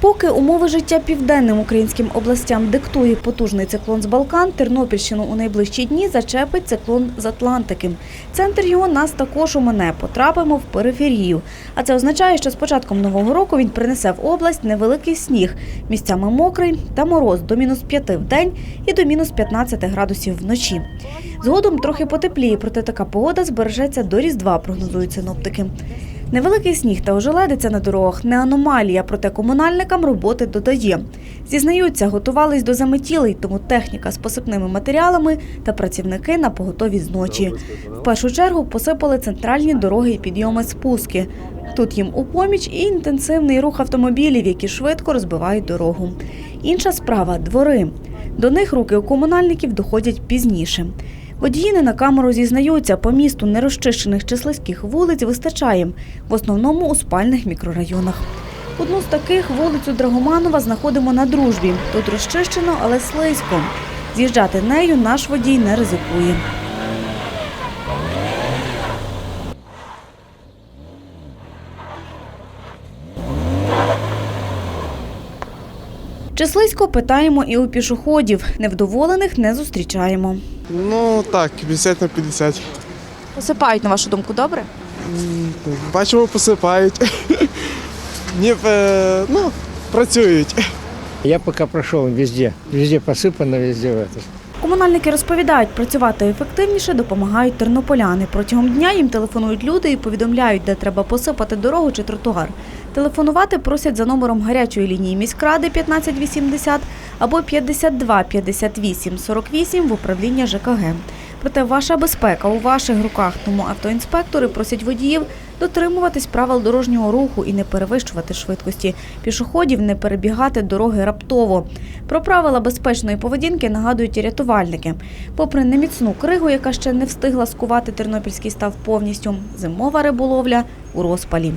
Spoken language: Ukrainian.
Поки умови життя південним українським областям диктує потужний циклон з Балкан, Тернопільщину у найближчі дні зачепить циклон з Атлантики. Центр його нас також умине, потрапимо в периферію. А це означає, що з початком нового року він принесе в область невеликий сніг, місцями мокрий та мороз до мінус 5 в день і до мінус 15 градусів вночі. Згодом трохи потепліє, проте така погода збережеться до Різдва, прогнозують синоптики. Невеликий сніг та ожеледиця на дорогах не аномалія, проте комунальникам роботи додає. Зізнаються, готувались до заметілей, тому техніка з посипними матеріалами та працівники на поготові зночі. В першу чергу посипали центральні дороги і підйоми спуски. Тут їм у поміч і інтенсивний рух автомобілів, які швидко розбивають дорогу. Інша справа двори. До них руки у комунальників доходять пізніше. Водії не на камеру зізнаються, по місту нерозчищених чи слизьких вулиць вистачає, в основному у спальних мікрорайонах. Одну з таких вулицю Драгоманова знаходимо на дружбі. Тут розчищено, але слизько. З'їжджати нею наш водій не ризикує. Чи слизько питаємо і у пішоходів. Невдоволених не зустрічаємо. Ну так, 50 на 50. Посипають, на вашу думку, добре? Бачимо, посипають. Ніби, ну, працюють. Я поки пройшов везде. Везде посипано, везде в. Комунальники розповідають, працювати ефективніше допомагають тернополяни. Протягом дня їм телефонують люди і повідомляють, де треба посипати дорогу чи тротуар. Телефонувати просять за номером гарячої лінії міськради 1580 або 52 58 48 в управління ЖКГ. Проте ваша безпека у ваших руках, тому автоінспектори просять водіїв дотримуватись правил дорожнього руху і не перевищувати швидкості пішоходів, не перебігати дороги раптово. Про правила безпечної поведінки нагадують і рятувальники. Попри неміцну кригу, яка ще не встигла скувати тернопільський став повністю, зимова риболовля у розпалі.